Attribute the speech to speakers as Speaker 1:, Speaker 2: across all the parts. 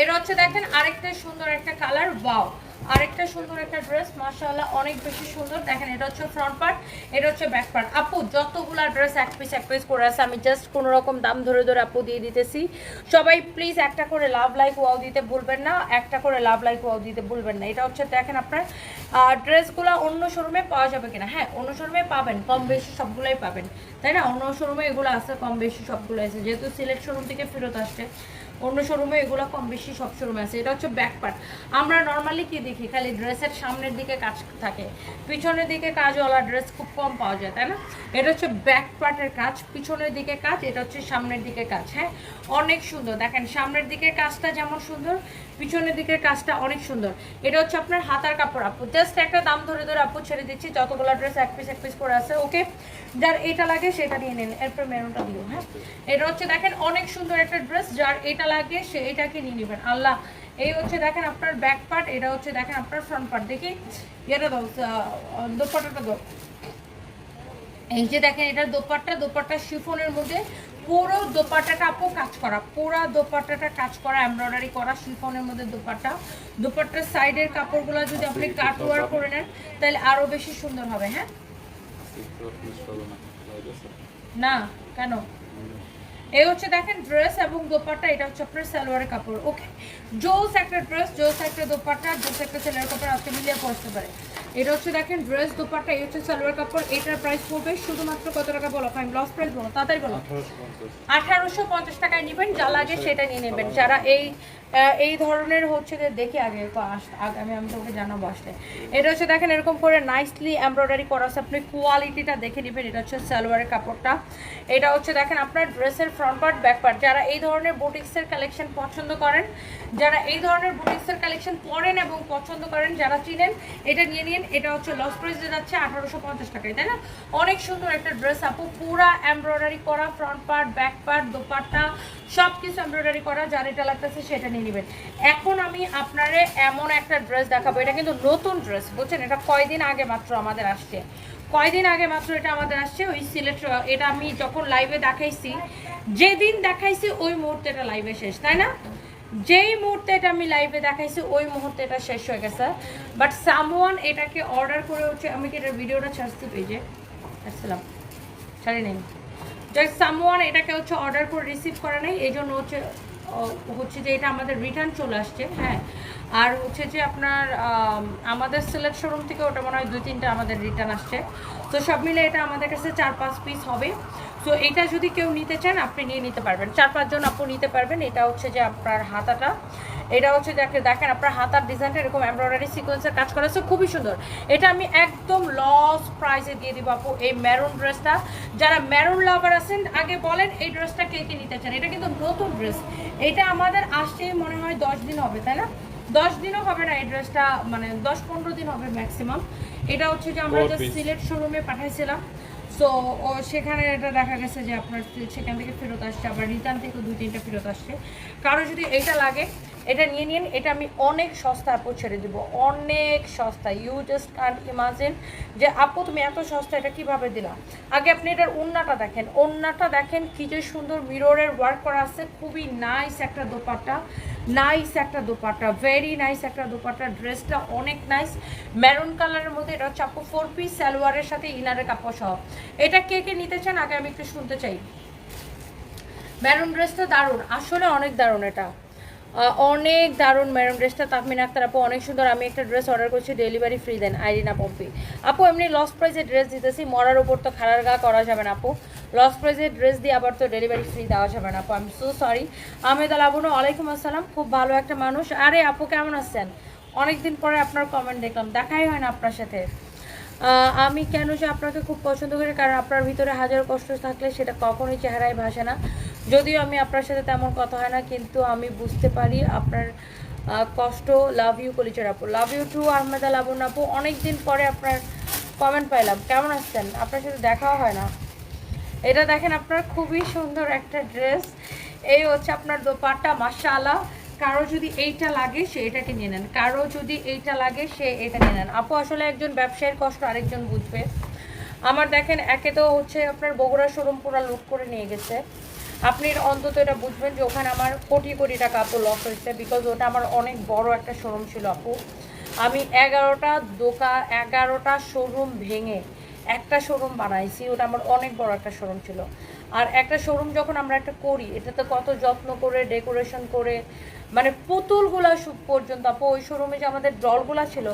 Speaker 1: এটা হচ্ছে দেখেন আরেকটা সুন্দর একটা কালার, ওয়াও। আরেকটা সুন্দর একটা ড্রেস, মাশাআল্লাহ, অনেক বেশি সুন্দর। দেখেন, এটা হচ্ছে ফ্রন্ট পার্ট এটা হচ্ছে ব্যাক পার্ট আপু, যতগুলা ড্রেস এক পিস এক পিস করে আছে, আমি জাস্ট কোনো রকম দাম ধরে ধরে আপু দিয়ে দিতেছি। সবাই প্লিজ একটা করে লাভ লাইক ওয়াও দিতে ভুলবেন না। একটা করে লাভ লাইক ওয়াও দিতে ভুলবেন না। এটা হচ্ছে দেখেন আপনার ড্রেসগুলো অন্য শোরুমে পাওয়া যাবে কিনা। হ্যাঁ অন্য শোরুমে পাবেন, কম বেশি সবগুলোই পাবেন। তাই না? অন্য শোরুমে এগুলো আছে, কম বেশি সবগুলো আছে। যেহেতু সিলেক্ট শোরুম থেকে ফেরত আসছে। অন্য শোরুমে এগুলো কম বেশি সব শোরুমে আছে। এটা হচ্ছে ব্যাক পার্ট আমরা নর্মালি কি দেখি? খালি ড্রেসের সামনের দিকে কাজ থাকে। পিছনের দিকে কাজওয়ালা ড্রেস খুব কম পাওয়া যায়, তাই না? এটা হচ্ছে ব্যাক পার্টের কাজ, পিছনের দিকে কাজ, এটা হচ্ছে সামনের দিকে কাজ হ্যাঁ? অনেক সুন্দর। দেখেন, সামনের দিকে কাজটা যেমন সুন্দর পিছনের দিকের কাজটা অনেক সুন্দর। এটা হচ্ছে আপনার হাতার কাপড়, আপু। জাস্ট একটা দাম ধরে ধরে আপু ছেড়ে দিচ্ছি, যতগুলো ড্রেস এক পিস এক পিস করে আছে ওকে যার এটা লাগে সেটা নিয়ে নিন, এরপর মেরুনটা দিও হ্যাঁ? এটা হচ্ছে দেখেন অনেক সুন্দর একটা ড্রেস যার এটা লাগে সে এটাকে নিয়ে নেবেন। আল্লাহ, এই হচ্ছে দেখেন আপনার ব্যাক পার্ট এটা হচ্ছে দেখেন আপনার ফ্রন্ট পার্ট দেখি এটা দাও দোপাটাটা দাও। এই যে দেখেন, এটার দোপাট্টা দোপাট্টা শিফনের মধ্যে পুরো দোপাট্টাটা আপু কাজ করা পুরো দোপাট্টাটা কাজ করা এমব্রয়ডারি করা শিফনের মধ্যে দোপাট্টা। দোপাট্টার সাইডের কাপড়গুলো যদি আপনি কাট ওয়ার করে নেন তাহলে আরও বেশি সুন্দর হবে হ্যাঁ? না? কেন? এই হচ্ছে দেখেন ড্রেস এবং দোপাট্টা এটা হচ্ছে আপনার সালোয়ারের কাপড় ওকে জোস একটা ড্রেস জোস একটা দোপাট্টা জোস একটা সালোয়ার কাপড় আজকে মিলিয়ে পড়তে পারে। এটা হচ্ছে দেখেন ড্রেস দোপাট্টা, এই হচ্ছে সালোয়ার কাপড়, এটার প্রাইস পড়বে শুধুমাত্র কত টাকা বলো? ফাইন লস প্রাইস বলো, তাড়াতাড়ি বলো। আঠারোশো পঞ্চাশ টাকায় নেবেন, যা লাগে সেটা নিয়ে নেবেন। যারা এই এই ধরনের হচ্ছে যে দেখি আগে তো আস- আগে, আমি তোকে জানাব আসলে এটা হচ্ছে দেখেন, এরকম করে নাইসলি এমব্রয়ডারি করা আছে। আপনি কোয়ালিটিটা দেখে নেবেন, এটা হচ্ছে সালোয়ারের কাপড়টা। এটা হচ্ছে দেখেন, আপনার ড্রেসের ফ্রন্ট পার্ট ব্যাক পার্ট যারা এই ধরনের বুটিক্সের কালেকশন পছন্দ করেন, যারা এই ধরনের বুটিক্সের কালেকশন পরেন এবং পছন্দ করেন, যারা চিনেন, এটা নিয়ে নিয়ে নিন এটা হচ্ছে লস প্রাইসে যাচ্ছে আঠারোশো পঞ্চাশ টাকায়, তাই না? অনেক সুন্দর একটা ড্রেস আপু, পুরা এমব্রয়ডারি করা front part back part dupatta সব কিছু এমব্রয়ডারি করা যার এটা লাগতেছে সেটা নিয়ে নেবেন। এখন আমি আপনারে এমন একটা ড্রেস দেখাবো, এটা কিন্তু নতুন ড্রেস বুঝছেন? এটা কয়দিন আগে মাত্র আমাদের আসছে। কয়দিন আগে মাত্র এটা আমাদের আসছে, ওই সিলেট এটা আমি যখন লাইভে দেখাইছি, যেদিন দেখাইছি ওই মুহূর্তে এটা লাইভে শেষ, তাই না? যেই মুহূর্তে এটা আমি লাইভে দেখাইছি, ওই মুহূর্তে এটা শেষ হয়ে গেছে। বাট সামওয়ান এটাকে অর্ডার করে হচ্ছে, আমি কি এটার ভিডিওটা ছাড়ছি পেজে আসসালাম। ছাড়ি নেই জাস্ট সামওয়ান এটাকে হচ্ছে অর্ডার করে রিসিভ করে নেই, এই জন্য হচ্ছে হচ্ছে যে এটা আমাদের রিটার্ন চলে আসছে হ্যাঁ। আর হচ্ছে যে আপনার আমাদের সিলেক্ট শোরুম থেকে ওটা মনে হয় দুই তিনটা আমাদের রিটার্ন আসছে। তো সব মিলে এটা আমাদের কাছে চার পাঁচ পিস হবে। তো এটা যদি কেউ নিতে চান আপনি নিয়ে নিতে পারবেন। চার পাঁচজন আপু নিতে পারবেন। এটা হচ্ছে যে আপনার হাতাটা। এটা হচ্ছে দেখে দেখেন আপনার হাতার ডিজাইনটা এরকম এমব্রয়ডারি সিকোয়েন্সের কাজ করা। আছে খুবই সুন্দর। এটা আমি একদম লস প্রাইসে দিয়ে দিব আপু এই মেরুন ড্রেসটা যারা মেরুন লাভার আছেন আগে বলেন এই ড্রেসটা কে কে নিতে চান। এটা কিন্তু নতুন ড্রেস এটা আমাদের আসতেই মনে হয় দশ দিন হবে তাই না? দশ দিনও হবে না এই ড্রেসটা মানে দশ পনেরো দিন হবে ম্যাক্সিমাম এটা হচ্ছে যে আমরা সিলেট শোরুমে পাঠাইছিলাম। সো ও সেখানে এটা দেখা গেছে যে আপনার সেখান থেকে ফেরত আসছে, আবার রিটার্ন থেকে দুই তিনটা ফেরত আসছে। কারও যদি এটা লাগে এটা নিয়ে নিন, এটা আমি অনেক সস্তা আপু ছেড়ে দিব। অনেক সস্তা। ইউ জাস্ট কান্ট ইমাজিন যে আপু তুমি এত সস্তা এটা কীভাবে দিলা? আগে আপনি এটার ওন্নাটা দেখেন। ওন্নাটা দেখেন কি যে সুন্দর মিররের ওয়ার্ক করা আছে। খুবই নাইস একটা দোপাট্টা। নাইস একটা দোপাট্টা। ভেরি নাইস একটা দোপাট্টা। ড্রেসটা অনেক নাইস মেরুন কালারের মধ্যে এটা হচ্ছে আপু ফোর পিস সালোয়ারের সাথে ইনারের কাপড় সহ। এটা কে কে নিতে চান আগে আমি একটু শুনতে চাই। মেরুন ড্রেসটা দারুণ। আসলে অনেক দারুণ এটা। অনেক দারুণ, ম্যাডাম ড্রেসটা, তাপমিন আক্তার আপু, অনেক সুন্দর। আমি একটা ড্রেস অর্ডার করছি ডেলিভারি ফ্রি দেন, আইরিনা পম্পি আপু, এমনি লস প্রাইসে ড্রেস দিতেছি, মরার উপর তো খারার গা করা যাবে না আপু। লস প্রাইসে ড্রেস দিয়ে আবার তো ডেলিভারি ফ্রি দেওয়া যাবে না আপু আমি সো সরি আহমেদ আল আবুন, ওয়ালাইকুম আসসালাম, খুব ভালো একটা মানুষ। আরে আপু, কেমন আছেন? অনেকদিন পরে আপনার কমেন্ট দেখলাম, দেখাই হয় না আপনার সাথে। আমি কেন যে আপনাকে খুব পছন্দ করি, কারণ আপনার ভিতরে হাজার কষ্ট থাকলে সেটা কখনোই চেহারায় ভাসে না। যদিও আমি আপনার সাথে তেমন কথা হয় না, কিন্তু আমি বুঝতে পারি আপনার কষ্ট লাভ ইউ কলিচার আপু। Love you too Ahmed Al Abun আপু। অনেকদিন পরে আপনার কমেন্ট পাইলাম। কেমন আসছেন আপনার সাথে দেখাও হয় না। এটা দেখেন আপনার খুবই সুন্দর একটা ড্রেস এই হচ্ছে আপনার দোপাট্টা, মাশাআল্লাহ। কারও যদি এইটা লাগে, সে এটাকে নিয়ে নেন। কারও যদি এইটা লাগে, সে এটা নিয়ে নেন। আপু, আসলে একজন ব্যবসায়ীর কষ্ট আরেকজন বুঝবে। আমার দেখেন, একে তো হচ্ছে আপনার বগুড়া শোরুম পুরো লুট করে নিয়ে গেছে। আপনি অন্তত এটা বুঝবেন যে ওখানে আমার কোটি কোটি টাকা আপু লস হয়েছে বিকজ ওটা আমার অনেক বড় একটা শোরুম ছিল আপু। আমি এগারোটা দোকা, এগারোটা শোরুম ভেঙে একটা শোরুম বানাইছি, ওটা আমার অনেক বড় একটা শোরুম ছিল। আর একটা শোরুম যখন আমরা একটা করি এটাতে কত যত্ন করে ডেকোরেশন করে মানে পুতুলগুলা পর্যন্ত আপু, ওই শোরুমে যে আমাদের ডলগুলা ছিল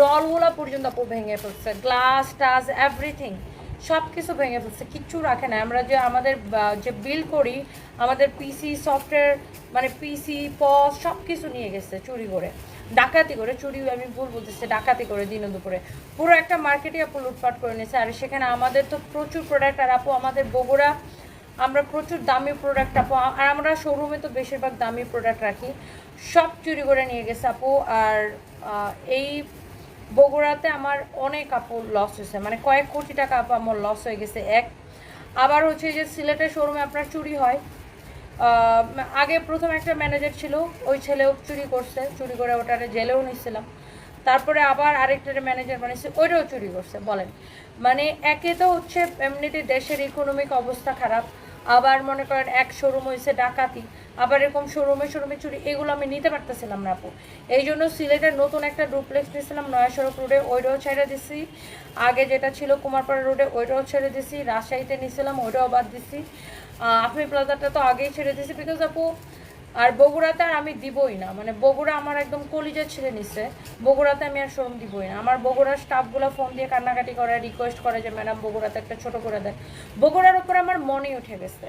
Speaker 1: ডলগুলা পর্যন্ত আপু ভেঙে ফেলছে। গ্লাস টাস এভরিথিং সব কিছু ভেঙে ফেলছে, কিচ্ছু রাখে না। আমরা যে আমাদের যে বিল করি, আমাদের পিসি সফটওয়্যার মানে পিসি পস সব কিছু নিয়ে গেছে চুরি করে। ডাকাতি করে, চুরি, আমি ভুল বলতেছি, ডাকাতি করে দিন দুপুরে। পুরো একটা মার্কেটে আপু লুটপাট করে নিয়েছে, আর সেখানে আমাদের তো প্রচুর প্রোডাক্ট আর আপু আমাদের বগুড়া, আমরা প্রচুর দামি প্রোডাক্ট আপু, আর আমরা শোরুমে তো বেশিরভাগ দামি প্রোডাক্ট রাখি। সব চুরি করে নিয়ে গেছে আপু, আর এই বগুড়াতে আমার অনেক আপু লস হয়েছে। মানে কয়েক কোটি টাকা আপু আমার লস হয়ে গেছে, এক। আবার হচ্ছে যে সিলেটের শোরুমে আপনার চুরি হয়। আগে প্রথম একটা ম্যানেজার ছিল, ওই ছেলেও চুরি করছে, চুরি করে ওটারে জেলেও নিচ্ছিলাম তারপরে আবার আরেকটা ম্যানেজার বানিয়েছে, ওইটাও চুরি করছে, বলেন। মানে একে তো হচ্ছে এমনিতে দেশের ইকোনমিক অবস্থা খারাপ, আবার মনে করেন এক শোরুম হয়েছে ডাকাতি। আবার এরকম শোরুমে শোরুমে চুরি, এগুলো আমি নিতে পারতেছিলাম না আপু। এই জন্য সিলেটের নতুন একটা ডুপ্লেক্স নিয়েছিলাম নয়া সড়ক রোডে ওইটাও ছেড়ে দিছি। আগে যেটা ছিল কুমারপাড়া রোডে ওইটাও ছেড়ে দিছি। রাজশাহীতে নিয়েছিলাম, ওইটাও বাদ দিছি। আপনি প্লাজাটা তো আগেই ছেড়ে দিছি বিকজ আপু, আর বগুড়াতে আর আমি দিবই না। মানে বগুড়া আমার একদম কলিজা ছেড়ে নিছে। বগুড়াতে আমি আর শোরুম দিবই না। আমার বগুড়ার স্টাফগুলো ফোন দিয়ে কান্নাকাটি করে রিকোয়েস্ট করে যে, ম্যাডাম, বগুড়াতে একটা ছোট করে দেন। বগুড়ার উপর আমার মনে উঠে গেছে।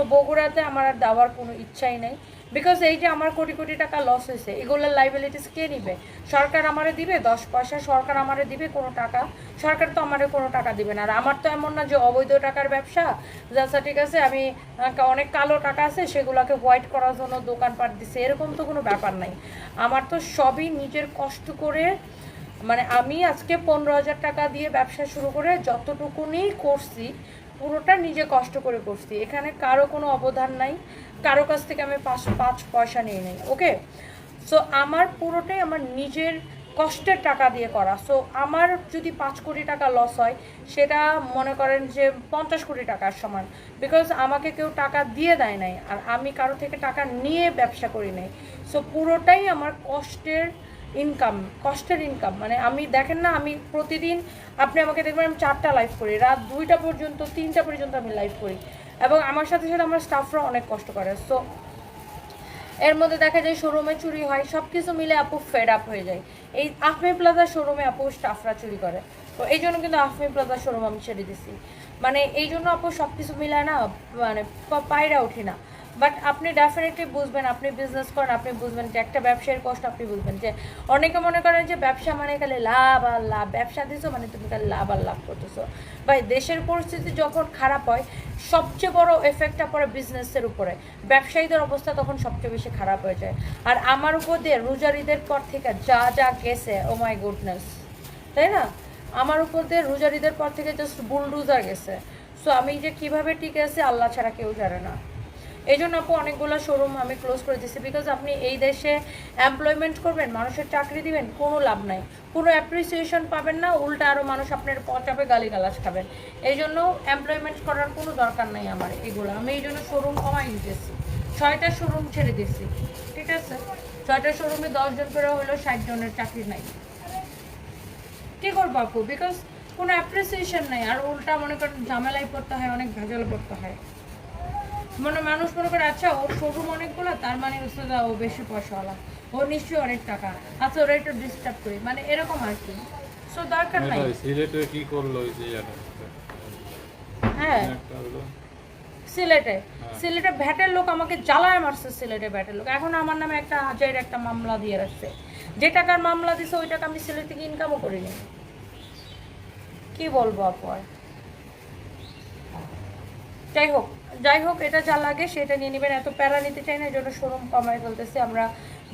Speaker 1: সো বগুড়াতে আমার আর দেওয়ার কোনো ইচ্ছাই নেই। বিকজ এই যে আমার কোটি কোটি টাকা লস হয়েছে, এগুলোর লাইবিলিটিস কে নিবে? সরকার আমারে দিবে? দশ পয়সা সরকার আমারে দিবে কোনো টাকা? সরকার তো আমারে কোনো টাকা দিবে না। আর আমার তো এমন না যে অবৈধ টাকার ব্যবসা। যাচ্ছা ঠিক আছে, আমি অনেক কালো টাকা আছে, সেগুলোকে হোয়াইট করার জন্য দোকানপাট দিছে। এরকম তো কোনো ব্যাপার নাই। আমার তো সবই নিজের কষ্ট করে মানে আমি আজকে পনেরো হাজার টাকা দিয়ে ব্যবসা শুরু করে যতটুকুনি করছি পুরোটা নিজে কষ্ট করে করছি। এখানে কারও কোনো অবদান নাই, কারও কাছ থেকে আমি পাঁচ পাঁচ পয়সা নিয়ে নেই, ওকে? সো আমার পুরোটাই আমার নিজের কষ্টের টাকা দিয়ে করা। সো আমার যদি পাঁচ কোটি টাকা লস হয়, সেটা মনে করেন যে পঞ্চাশ কোটি টাকার সমান। বিকজ আমাকে কেউ টাকা দিয়ে দেয় নাই, আর আমি কারও থেকে টাকা নিয়ে ব্যবসা করি নাই। সো পুরোটাই আমার কষ্টের ইনকাম কষ্টের ইনকাম মানে আমি দেখেন না, আমি প্রতিদিন আপনি আমাকে দেখবেন আমি চারটা লাইভ করি, রাত দুইটা পর্যন্ত, তিনটা পর্যন্ত আমি লাইভ করি। এবং আমার সাথে সাথে আমার স্টাফরা অনেক কষ্ট করে। সো এর মধ্যে দেখা যায় শোরুমে চুরি হয় সব কিছু মিলে আপু ফেড আপ হয়ে যায়। এই আফমি প্লাজা শোরুমে আপু স্টাফরা চুরি করে। তো এই জন্য কিন্তু আফমি প্লাজা শোরুম আমি ছেড়ে দিছি। মানে এই জন্য আপু সব কিছু মিলে না মানে পায়রা উঠি না। বাট আপনি ডেফিনেটলি বুঝবেন, আপনি বিজনেস করেন, আপনি বুঝবেন যে একটা ব্যবসায়ীর কষ্ট আপনি বুঝবেন যে অনেকে মনে করেন যে ব্যবসা মানে খালি লাভ আর লাভ, ব্যবসা দিছো মানে তুমি খালি লাভ আর লাভ করতেছো। ভাই, দেশের পরিস্থিতি যখন খারাপ হয়, সবচেয়ে বড় এফেক্টটা পড়ে বিজনেসের উপরে। ব্যবসায়ীদের অবস্থা তখন সবচেয়ে বেশি খারাপ হয়ে যায়। আর আমার উপর দিয়ে রোজার ঈদের পর থেকে যা যা গেছে ও মাই গুডনেস তাই না? আমার উপর দিয়ে রোজার ঈদের পর থেকে জাস্ট বুলডুজার গেছে। সো আমি যে কীভাবে টিকে আছি, আল্লাহ ছাড়া কেউ জানে না। এই জন্য আপু অনেকগুলো শোরুম আমি ক্লোজ করে দিচ্ছি বিকজ আপনি এই দেশে এমপ্লয়মেন্ট করবেন, মানুষের চাকরি দিবেন, কোনো লাভ নাই। কোনো অ্যাপ্রিসিয়েশন পাবেন না, উল্টা আরও মানুষ আপনার পচাপে গালিগালাজ খাবেন। এই জন্য এমপ্লয়মেন্ট করার কোনো দরকার নাই আমার এগুলো আমি এই জন্য শোরুম কমাই দিতেছি। ছয়টা শোরুম ছেড়ে দিচ্ছি ঠিক আছে? ছয়টা শোরুমে দশজন করে হলেও ষাট জনের চাকরি নাই। কি করব আপু? বিকজ কোনো অ্যাপ্রিসিয়েশন নাই, আর উল্টা মনে করেন ঝামেলায় পড়তে হয়, অনেক ভেজাল পড়তে হয়। মানে মানুষ মনে করে আচ্ছা ওর শোরুম অনেকগুলো তার মানে হচ্ছে যে ও বেশি পয়সাওয়ালা। ও নিশ্চয়ই অনেক টাকা। আচ্ছা ওরা একটু ডিস্টার্ব করি। মানে এরকম আর কি। সো দরকার নাই।
Speaker 2: সিলেটে কি করল যে
Speaker 1: হ্যাঁ। সিলেটে। সিলেটে ভ্যাটের লোক আমাকে জ্বালায় মারছে সিলেটে ভ্যাটের লোক। এখন আমার নামে একটা হাজারের একটা মামলা দিয়ে রাখছে। যে টাকার মামলা দিছে ওই টাকা আমি সিলেট থেকে ইনকামও করিনি। কি বলব আপু আর? যাই হোক। যাই হোক, এটা যা লাগে সেটা নিয়ে নেবেন। এত প্যারা নিতে চাই না, এই জন্য শোরুম কমাই ফেলতেছি আমরা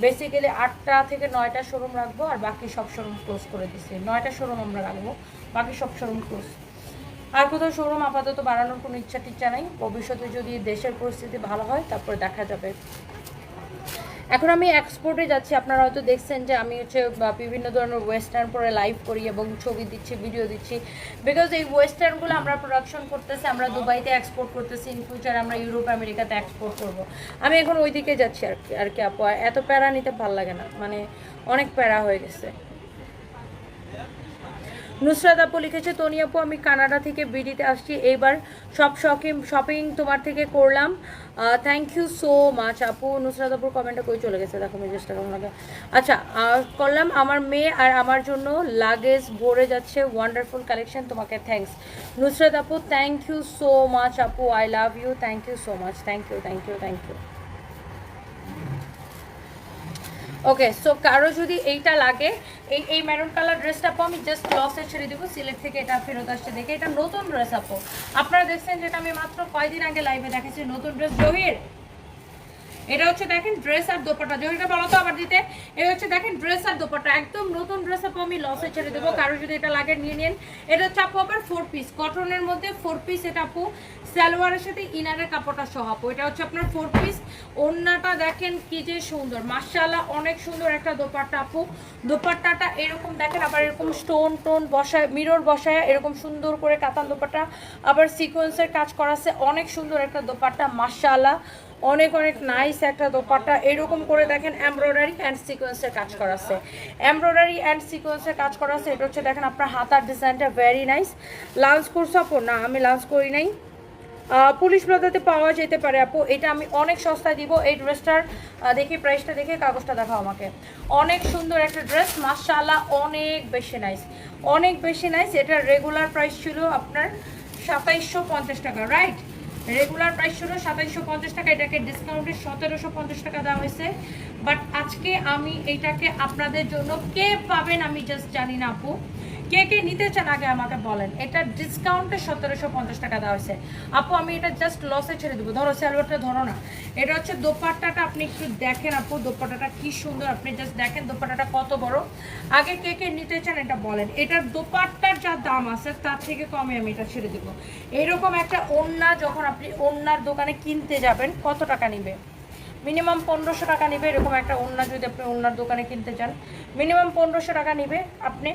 Speaker 1: বেসিক্যালি আটটা থেকে নয়টা শোরুম রাখব আর বাকি সব শোরুম ক্লোজ করে দিচ্ছি নয়টা শোরুম আমরা রাখব, বাকি সব শোরুম ক্লোজ আর কোথাও শোরুম আপাতত বাড়ানোর কোনো ইচ্ছা টিচ্ছা নাই। ভবিষ্যতে যদি দেশের পরিস্থিতি ভালো হয়, তারপরে দেখা যাবে। এখন আমি এক্সপোর্টে যাচ্ছি। আপনারা হয়তো দেখছেন যে আমি হচ্ছে বিভিন্ন ধরনের ওয়েস্টার্ন পরে লাইভ করি এবং ছবি দিচ্ছি ভিডিও দিচ্ছি। বিকজ এই ওয়েস্টার্নগুলো আমরা প্রোডাকশন করতেছি, আমরা দুবাইতে এক্সপোর্ট করতেছি ইন ফিউচার আমরা ইউরোপ আমেরিকাতে এক্সপোর্ট করব। আমি এখন ওই দিকে যাচ্ছি আর কি আর কি আপু। এত প্যারা নিতে ভালো লাগে না মানে অনেক প্যারা হয়ে গেছে। নুসরাত আপু লিখেছে, তনি আপু, আমি কানাডা থেকে বিডিতে আসছি। এইবার সব শপিং শপিং তোমার থেকে করলাম। থ্যাংক ইউ সো মাচ আপু। নুসরাত আপুর কমেন্টটা কই চলে গেছে? দেখো মেজেসটা কেমন লাগে। আচ্ছা করলাম, আমার মেয়ে আর আমার জন্য লাগেজ ভরে যাচ্ছে। ওয়ান্ডারফুল কালেকশন তোমাকে থ্যাংকস নুসরাত আপু থ্যাংক ইউ সো মাচ আপু। I love you thank you so much thank you thank you thank you okay so কারও যদি এইটা লাগে, এই এই ম্যারুন কালার ড্রেসটা আপু আমি জাস্ট লসে ছেড়ে দেবো সিলেট থেকে এটা ফেরত আসছে দেখে, এটা নতুন ড্রেস আপু আপনারা দেখছেন যেটা আমি মাত্র কয়দিন আগে লাইভে দেখেছি নতুন ড্রেস জহির? এটা হচ্ছে দেখেন ড্রেস আর দোপাটা জহিরটা বলো তো আবার দিতে। এই হচ্ছে দেখেন ড্রেস আর দোপাটা একদম নতুন ড্রেস আপু আমি লসে ছেড়ে দেবো। কারও যদি এটা লাগে নিয়ে নিন। এটা হচ্ছে আপু আবার ফোর পিস কটনের মধ্যে ফোর পিস এটা আপু। সালোয়ারের সাথে ইনারের কাপড়টা সহ আপু। এটা হচ্ছে আপনার ফোর পিস ওন্নাটা দেখেন কি যে সুন্দর। মার্শাল্লাহ অনেক সুন্দর একটা দোপাট্টা আপু। দোপাট্টাটা এরকম দেখেন আবার এরকম স্টোন টোন বসায় মিরর বসায়, এরকম সুন্দর করে কাতান দোপাট্টা। আবার সিকোয়েন্সের কাজ করাছে। অনেক সুন্দর একটা দোপাট্টা মার্শাল্লাহ অনেক অনেক নাইস একটা দোপাট্টা। এরকম করে দেখেন এমব্রয়ডারি অ্যান্ড সিকোয়েন্সের কাজ করা আছে এমব্রয়ডারি অ্যান্ড সিকোয়েন্সের কাজ করা আছে এটা হচ্ছে দেখেন আপনার হাতার ডিজাইনটা ভেরি নাইস লাঞ্চ করছ আপু? না, আমি লাঞ্চ করি নাই। পুলিশ প্লাজাতে পাওয়া যেতে পারে আপু। এটা আমি অনেক সস্তায় দিব। এই ড্রেসটার দেখি প্রাইসটা দেখে কাগজটা দেখাও আমাকে। অনেক সুন্দর একটা ড্রেস মার্শাল্লাহ অনেক বেশি নাইস অনেক বেশি নাইস এটার রেগুলার প্রাইস ছিল আপনার সাতাইশশো পঞ্চাশ টাকা রাইট রেগুলার প্রাইস ছিল সাতাইশশো পঞ্চাশ টাকা, এটাকে ডিসকাউন্টে সতেরোশো পঞ্চাশ টাকা দেওয়া হয়েছে। বাট আজকে আমি এইটাকে আপনাদের জন্য কে পাবেন আমি জাস্ট জানি না আপু। কে কে নিতে চান আগে আমাকে বলেন। এটা ডিসকাউন্টে সতেরোশো পঞ্চাশ টাকা দেওয়া হয়েছে। আপু, আমি এটা জাস্ট লসে ছেড়ে দেবো। ধরো স্যালোয়ারটা ধরো না। এটা হচ্ছে দোপাট্টাটা, আপনি একটু দেখেন আপু, দোপাট্টাটা কি সুন্দর। আপনি জাস্ট দেখেন দোপাট্টাটা কত বড়। আগে কে কে নিতে চান এটা বলেন। এটার দোপাট্টার যা দাম আছে, তার থেকে কমে আমি এটা ছেড়ে দেবো। এরকম একটা ওন্না, যখন আপনি ওন্নার দোকানে কিনতে যাবেন, কত টাকা নিবে? মিনিমাম পনেরোশো টাকা নেবে, এরকম একটা ওন্না যদি আপনি ওন্নার দোকানে কিনতে চান। মিনিমাম পনেরোশো টাকা নেবে আপনি।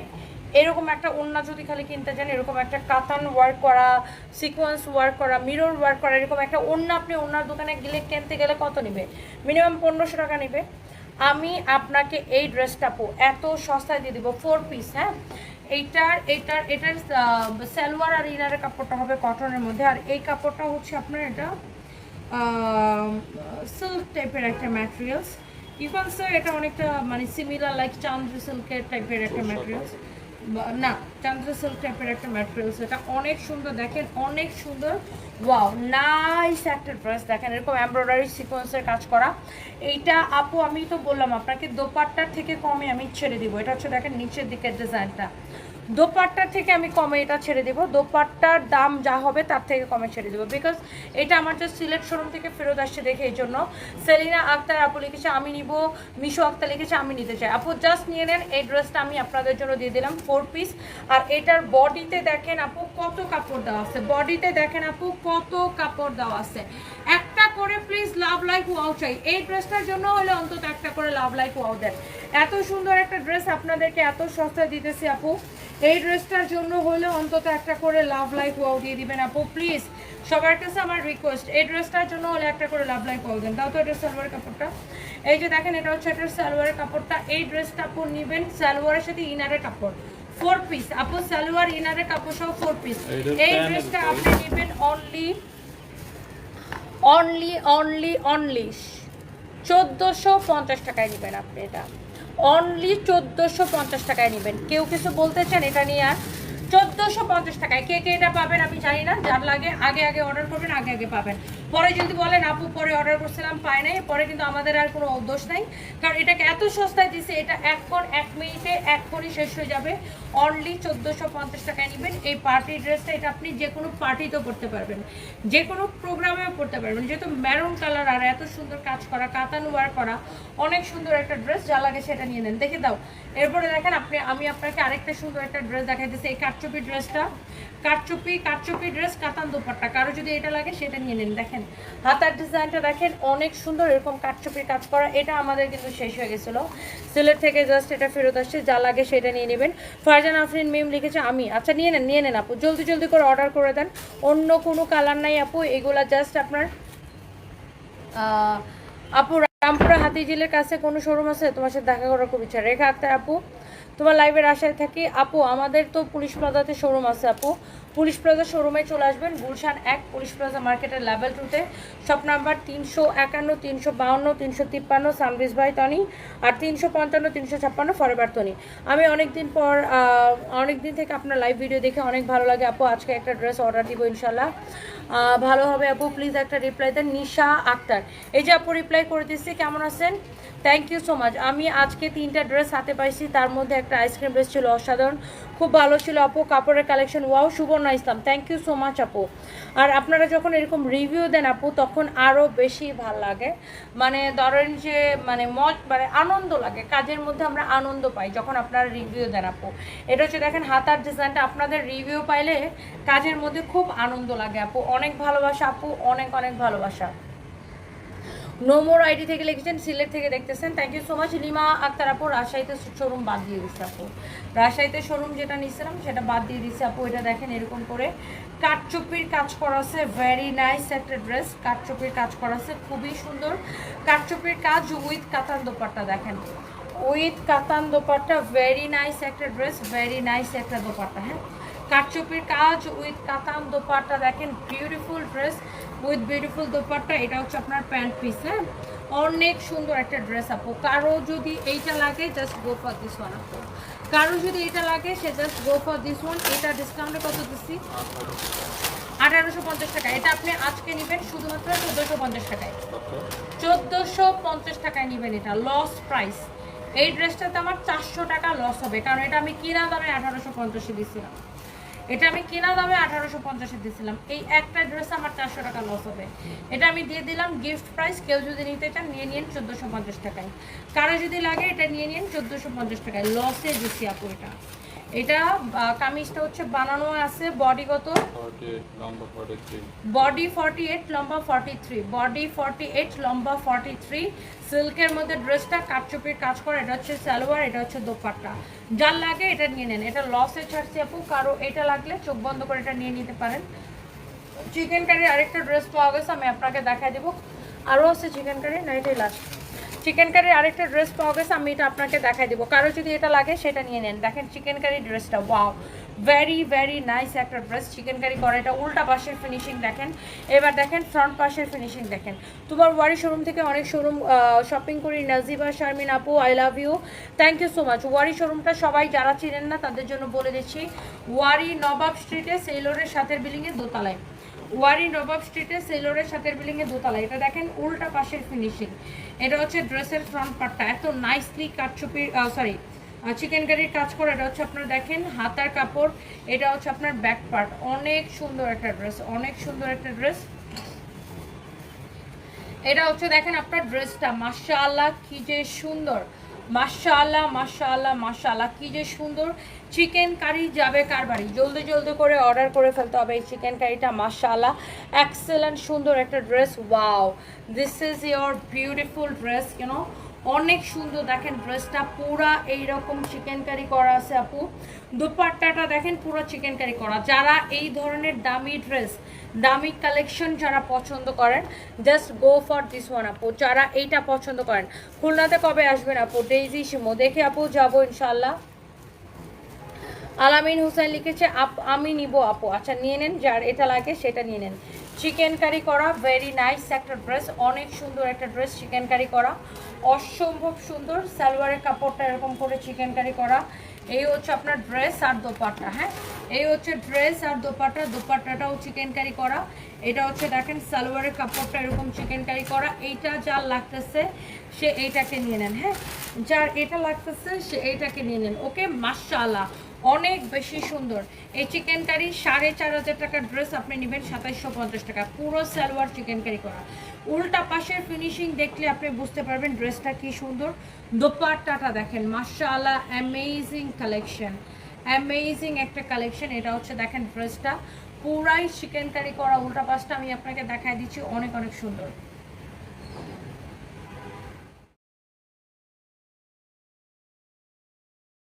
Speaker 1: এরকম একটা ওন্না যদি খালি কিনতে চান এরকম একটা কাতান ওয়ার্ক করা সিকোয়েন্স ওয়ার্ক করা মিরর ওয়ার্ক করা এরকম একটা ওন্না আপনি ওন্নার দোকানে গেলে কিনতে গেলে কত নেবে? মিনিমাম পনেরোশো টাকা নেবে। আমি আপনাকে এই ড্রেসটা পো এত সস্তায় দিয়ে দিব ফোর পিস হ্যাঁ? এইটার এইটার এটার সালোয়ার আর ইনারের কাপড়টা হবে কটনের মধ্যে। আর এই কাপড়টা হচ্ছে আপনার এটা সিল্ক টাইপের একটা ম্যাটেরিয়ালস ইউ ক্যান সে এটা অনেকটা মানে সিমিলার লাইক চান্দ্র সিল্কের টাইপের একটা ম্যাটেরিয়ালস না, চন্দ্র সিল্ক টাইপের একটা ম্যাটেরিয়ালস এটা অনেক সুন্দর দেখেন, অনেক সুন্দর। ওয়াও নাইস একটা ড্রেস দেখেন, এরকম এমব্রয়ডারি সিকোয়েন্সের কাজ করা। এইটা আপু, আমি তো বললাম আপনাকে দোপাট্টার থেকে কমে আমি ছেড়ে দিব। এটা হচ্ছে দেখেন নিচের দিকের ডিজাইনটা দোপাট্টার থেকে আমি কমে এটা ছেড়ে দেবো। দোপাট্টার দাম যা হবে তার থেকে কমে ছেড়ে দেবো। বিকজ এটা আমার যে সিলেট শোরুম থেকে ফেরত আসছে দেখে এই জন্য। সেলিনা আক্তার আপু লিখেছে, আমি নিব। মিশো আক্তার লিখেছে, আমি নিতে চাই। আপু জাস্ট নিয়ে নেন, এই ড্রেসটা আমি আপনাদের জন্য দিয়ে দিলাম ফোর পিস আর এটার বডিতে দেখেন আপু কত কাপড় দেওয়া আছে। বডিতে দেখেন আপু কত কাপড় দেওয়া আছে। একটা করে প্লিজ লাভ লাইক ওয়াও চাই। এই ড্রেসটার জন্য হলে অন্তত একটা করে লাভ লাইক ওয়াও দেন। এত সুন্দর একটা ড্রেস আপনাদেরকে এত সস্তা দিতেছি আপু। এই ড্রেসটার জন্য হলে অন্তত একটা করে লাভ লাইক ওয়াও দিয়ে দিবেন আপু প্লিজ সবার কাছে আমার রিকোয়েস্ট এই ড্রেসটার জন্য হলে একটা করে লাভ লাইক ওয়াও দেন। তাও তো এটা সালোয়ার কাপড়টা। এই যে দেখেন এটা হচ্ছে এটার সালোয়ারের কাপড়টা। এই ড্রেসটা আপু নেবেন সালোয়ারের সাথে ইনারের কাপড়। ফোর পিস আপু সালোয়ার ইনারের কাপড় সহ ফোর পিস এই ড্রেসটা আপনি নেবেন অনলি অনলি অনলি অনলি চোদ্দোশো পঞ্চাশ টাকায় নেবেন আপনি এটা। অনলি চোদ্দোশো পঞ্চাশ টাকায় নেবেন। কেউ কিছু বলতে চান এটা নিয়ে আর চোদ্দোশো পঞ্চাশ টাকায়। কে কে এটা পাবেন আমি জানি না, যার লাগে আগে আগে অর্ডার করবেন, আগে আগে পাবেন। পরে যদি বলেন, আপু, পরে অর্ডার করছিলাম, পাই নাই। পরে কিন্তু আমাদের আর কোনো দোষ নাই। কারণ এটাকে এত সস্তায় দিছে, এটা এখন এক মিনিটে এক্ষুনি শেষ হয়ে যাবে। অনলি চোদ্দোশো পঞ্চাশ টাকায় নেবেন। এই পার্টি ড্রেসটা এটা আপনি যে কোনো পার্টিতেও পড়তে পারবেন। যে কোনো প্রোগ্রামেও পড়তে পারবেন। যেহেতু ম্যারুন কালার আর এত সুন্দর কাজ করা, কাতান ওয়ার করা, অনেক সুন্দর একটা ড্রেস যা লাগে সেটা নিয়ে নেন। দেখে দাও। এরপরে দেখেন আপনি, আমি আপনাকে আরেকটা সুন্দর একটা ড্রেস দেখাইতেছি এই কাঠটা কাটচুপি ড্রেসটা। কাটচুপি কাটচুপি ড্রেস, কাতান দোপাট্টা। কারও যদি এটা লাগে, সেটা নিয়ে নিন। দেখেন, হাতার ডিজাইনটা দেখেন, অনেক সুন্দর এরকম কাটচুপির কাজ করা। এটা আমাদের কিন্তু শেষ হয়ে গেছিল। সিলেট থেকে জাস্ট এটা ফেরত আসছে, যা লাগে সেটা নিয়ে নেবেন। ফারজান আফরিন মিম লিখেছে, আমি। আচ্ছা নিয়ে নেন নিয়ে নেন আপু। জলদি জলদি করে অর্ডার করে দেন। অন্য কোনো কালার নাই আপু। এগুলা জাস্ট আপনার আপু, রামপুরা হাতিঝিলের কাছে কোনো শোরুম আছে? তোমার সাথে দেখা করার খুব ইচ্ছা। রেখা আক্তার আপু। তোমার লাইভের আশায় থাকি, আপু, আমাদের তো পুলিশ প্লাজাতে শোরুম আছে, আপু। পুলিশ প্লাজা শোরুমে চলে আসবেন, গুলশান এক পুলিশ প্লাজা মার্কেটের লেভেল টুতে শপ নাম্বার তিনশো একান্ন, তিনশো বাউন্ন, তিনশো তিপ্পান্ন, সানবিজ ভাই তনি আর তিনশো পঞ্চান্ন, তিনশো ছাপ্পান্ন ফরএভার তনি আমি অনেকদিন পর অনেক দিন থেকে আপনার লাইভ ভিডিও দেখে অনেক ভালো লাগে, আপু। আজকে একটা ড্রেস অর্ডার দিব, ইনশাল্লাহ। ভালো হবে আপু প্লিজ একটা রিপ্লাই দেন, নিশা আক্তার। এই যে আপু রিপ্লাই করে দিচ্ছি, কেমন আছেন? থ্যাংক ইউ সো মাচ আমি আজকে তিনটা ড্রেস হাতে পাইছি, তার মধ্যে একটা আইসক্রিম ড্রেস ছিল অসাধারণ, খুব ভালো ছিল আপু, কাপড়ের collection wow Subarna Islam. Thank you so much আপু। আর আপনারা যখন এরকম রিভিউ দেন আপু, তখন আরও বেশি ভালো লাগে। মানে ধরেন যে মানে মজ মানে আনন্দ লাগে, কাজের মধ্যে আমরা আনন্দ পাই যখন আপনারা রিভিউ দেন আপু। এটা হচ্ছে দেখেন, হাতার ডিজাইনটা আপনাদের রিভিউ পাইলে কাজের মধ্যে খুব আনন্দ লাগে আপু। অনেক ভালোবাসা, আপু, অনেক অনেক ভালোবাসা। নোমোর আইডি থেকে লিখেছেন, সিলেট থেকে দেখতেছেন। Thank you so much Lima Akter আপু, রাজশাহীতে শোরুম বাদ দিয়ে দিচ্ছে আপু। রাজশাহীতে শোরুম যেটা নিয়েছিলাম সেটা বাদ দিয়ে দিচ্ছে আপু, এটা দেখেন এরকম করে। কাঠচুপির কাজ করা আছে ভেরি নাইস একটা ড্রেস কাঠচুপির কাজ করা আছে, খুবই সুন্দর। কাঠচুপির কাজ উইথ কাতান দোপাট্টা, দেখেন। উইথ কাতান দোপাট্টা ভেরি নাইস একটা ড্রেস ভেরি নাইস একটা দোপাট্টা হ্যাঁ? কাঠচুপির কাজ উইথ কাতান দোপাট্টা দেখেন beautiful dress with beautiful dupatta এটা হচ্ছে আপনার প্যান্ট পিস হ্যাঁ? অনেক সুন্দর একটা ড্রেস আপু। কারও যদি এইটা লাগে just go for this one আপু। কারও যদি এটা লাগে সে just go for this one এটা ডিসকাউন্টে কত দিচ্ছি? আঠারোশো পঞ্চাশ টাকা। এটা আপনি আজকে নেবেন শুধুমাত্র চোদ্দোশো পঞ্চাশ টাকায়। চোদ্দোশো পঞ্চাশ টাকায় নেবেন এটা লস প্রাইস এই ড্রেসটাতে আমার চারশো টাকা লস হবে কারণ এটা আমি কিনা দামে আঠারোশো পঞ্চাশে দিয়েছিলাম এটা আমি কেনা দামে আঠারোশো পঞ্চাশে দিয়েছিলাম। এই একটা ড্রেস আমার চারশো টাকা লস হবে। এটা আমি দিয়ে দিলাম গিফট প্রাইস কেউ যদি নিতে চান নিয়ে নিন চোদ্দোশো পঞ্চাশ টাকায়। কারও যদি লাগে এটা নিয়ে নিন চোদ্দোশো পঞ্চাশ টাকায়। লসে দিচ্ছি আপু এটা। এটা কামিজটা হচ্ছে বানানো আছে
Speaker 2: forty three
Speaker 1: body forty eight লম্বা forty three body forty eight লম্বা ফর্টি থ্রি সিল্কের মধ্যে ড্রেসটা কাটচুপির কাজ করে, এটা হচ্ছে সালোয়ার, এটা হচ্ছে দোপাট্টা। যার লাগে এটা নিয়ে নেন। এটা লসে ছাড়ছি আপু, কারও এটা লাগলে চোখ বন্ধ করে এটা নিয়ে নিতে পারেন। চিকেন কারির আরেকটা ড্রেস পাওয়া গেছে, আমি আপনাকে দেখাই দেবো। আরও আছে চিকেন কারি না এটাই লাস্ট চিকেন কারির আরেকটা ড্রেস পাওয়া গেছে, আমি এটা আপনাকে দেখাই দেবো। কারও যদি এটা লাগে, সেটা নিয়ে নেন। দেখেন চিকেন কারি ড্রেসটা ওয়াও ভেরি ভেরি নাইস একটা ড্রেস চিকেন কারি করা এটা উল্টা পাশের ফিনিশিং দেখেন। এবার দেখেন ফ্রন্ট পাশের ফিনিশিং দেখেন। তোমার ওয়ারি শোরুম থেকে অনেক শোরুম শপিং করি। নাজিবা, শারমিন আপু I love you thank you so much Wari শোরুমটা সবাই যারা চিনেন না, তাদের জন্য বলে দিচ্ছি। ওয়ারি নবাব স্ট্রিটে সেলোরের সাথের বিল্ডিংয়ের দোতলায়। ওয়ারি নবাব স্ট্রিটে সেলোরের সাথের বিল্ডিং এ দোতলা এটা দেখেন উল্টা পাশের ফিনিশিং এটা হচ্ছে ড্রেসের ফ্রন্ট পার্টটা এত নাইসলি কাটচুপির সরি চিকেন কারির কাজ করে, এটা হচ্ছে আপনার দেখেন হাতার কাপড়, এটা হচ্ছে আপনার ব্যাক পার্ট অনেক সুন্দর একটা ড্রেস অনেক সুন্দর একটা ড্রেস এটা হচ্ছে দেখেন আপনার ড্রেসটা মাশাআল্লাহ কি যে সুন্দর। মাশাআল্লাহ মাশাআল্লাহ মাশাআল্লাহ কি যে সুন্দর। চিকেন কারি যাবে কার বাড়ি? জলদি জলদি করে অর্ডার করে ফেলতে হবে এই চিকেন কারিটা মাশাআল্লাহ। এক্সেলেন্ট সুন্দর একটা dress wow this is your beautiful dress you know অনেক সুন্দর। দেখেন ড্রেসটা পুরা এইরকম চিকেন কারি করা আছে আপু। দুপাট্টাটা দেখেন পুরো চিকেন কারি করা। যারা এই ধরনের দামি ড্রেস দামি কালেকশন যারা পছন্দ করেন just go for this one আপু। যারা এইটা পছন্দ করেন, খুলনাতে কবে আসবেন আপু? ডেইজি সিমো দেখে আপু যাব ইনশাল্লাহ আলামিন হুসাইন লিখেছে, আপ আমি নিব আপু। আচ্ছা নিয়ে নেন, যার এটা লাগে সেটা নিয়ে নেন। চিকেন কারি করা ভেরি নাইস একটা ড্রেস অনেক সুন্দর একটা ড্রেস চিকেন কারি করা। অসম্ভব সুন্দর, সালোয়ারের কাপড়টা এরকম করে চিকেন কারি করা। এই হচ্ছে আপনার ড্রেস আর দোপাট্টা হ্যাঁ? এই হচ্ছে ড্রেস আর দোপাট্টা, দোপাট্টাটাও চিকেন কারি করা। এটা হচ্ছে দেখেন, সালোয়ারের কাপড়টা এরকম চিকেন কারি করা। এইটা যার লাগতেছে, সে এইটাকে নিয়ে নেন হ্যাঁ? যার এটা লাগতেছে, সে এইটাকে নিয়ে নেন ওকে মাশাআল্লাহ। অনেক বেশি সুন্দর। এই চিকেন কারি সাড়ে চার হাজার টাকার ড্রেস আপনি নেবেন সাতাইশশো পঞ্চাশ টাকা। পুরো সালোয়ার চিকেন কারি করা। উল্টা পাশের ফিনিশিং দেখলে আপনি বুঝতে পারবেন ড্রেসটা কি সুন্দর। দোপাট্টাটা দেখেন, মাশাআল্লাহ অ্যামেজিং কালেকশন অ্যামেজিং একটা কালেকশন এটা হচ্ছে দেখেন ড্রেসটা পুরাই চিকেন কারি করা উল্টা পাশটা আমি আপনাকে দেখাই দিচ্ছি, অনেক অনেক সুন্দর।